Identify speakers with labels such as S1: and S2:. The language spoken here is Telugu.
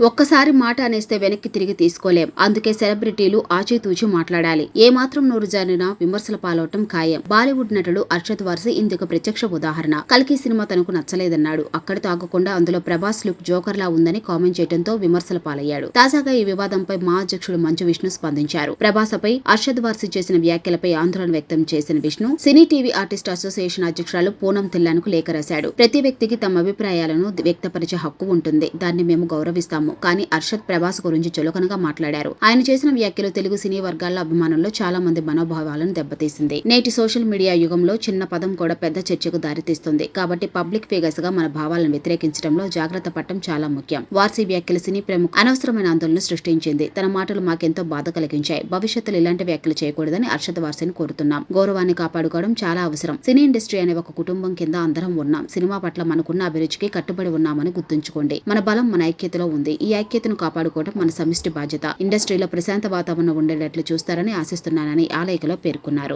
S1: ఒక్కసారి మాట అనేస్తే వెనక్కి తిరిగి తీసుకోలేం. అందుకే సెలబ్రిటీలు ఆచితూచి మాట్లాడాలి. ఏ మాత్రం నోరు జారినా విమర్శల పాలవటం ఖాయం. బాలీవుడ్ నటుడు అర్షద్ వార్సి ఇందుకు ప్రత్యక్ష ఉదాహరణ. కల్కి సినిమా తనకు నచ్చలేదన్నాడు. అక్కడితో ఆగకుండా అందులో ప్రభాస్ లుక్ జోకర్ లా ఉందని కామెంట్ చేయడంతో విమర్శల పాలయ్యాడు. తాజాగా ఈ వివాదంపై మా అధ్యక్షుడు మంచు విష్ణు స్పందించారు. ప్రభాసపై అర్షద్ వార్సి చేసిన వ్యాఖ్యలపై ఆందోళన వ్యక్తం చేసిన Vishnu cine TV artist association అధ్యక్షురాలు పూనం తిల్లానుకు లేఖ రాశాడు. ప్రతి వ్యక్తికి తమ అభిప్రాయాలను వ్యక్తపరిచే హక్కు ఉంటుంది. దాన్ని మేము గౌరవిస్తాము. కానీ అర్షద్ ప్రభాస్ గురించి చులకనగా మాట్లాడారు. ఆయన చేసిన వ్యాఖ్యలు తెలుగు సినీ వర్గాల అభిమానుల్లో చాలా మంది మనోభావాలను దెబ్బతీసింది. నేటి సోషల్ మీడియా యుగంలో చిన్న పదం కూడా పెద్ద చర్చకు దారితీస్తుంది. కాబట్టి పబ్లిక్ ఫిగర్స్గా మన భావాలను వ్యతిరేకించడంలో జాగ్రత్త పడటం చాలా ముఖ్యం. వార్సీ వ్యాఖ్యలు సినీ ప్రముఖ అనవసరమైన ఆందోళన సృష్టించింది. తన మాటలు మాకెంతో బాధ కలిగించాయి. భవిష్యత్తులో ఇలాంటి వ్యాఖ్యలు చేయకూడదని అర్షద్ వార్సీని కోరుతున్నాం. గౌరవాన్ని కాపాడుకోవడం చాలా అవసరం. సినీ ఇండస్ట్రీ అనే ఒక కుటుంబం కింద అందరం ఉన్నాం. సినిమా పట్ల మనకున్న అభిరుచికి కట్టుబడి ఉన్నామని గుర్తుంచుకోండి. మన బలం మన ఐక్యతలో ఉంది. ఈ ఐక్యతను కాపాడుకోవడం మన సమిష్టి బాధ్యత. ఇండస్ట్రీలో ప్రశాంత వాతావరణం ఉండేటట్లు చూస్తారని ఆశిస్తున్నానని ఆ లేఖలో పేర్కొన్నారు.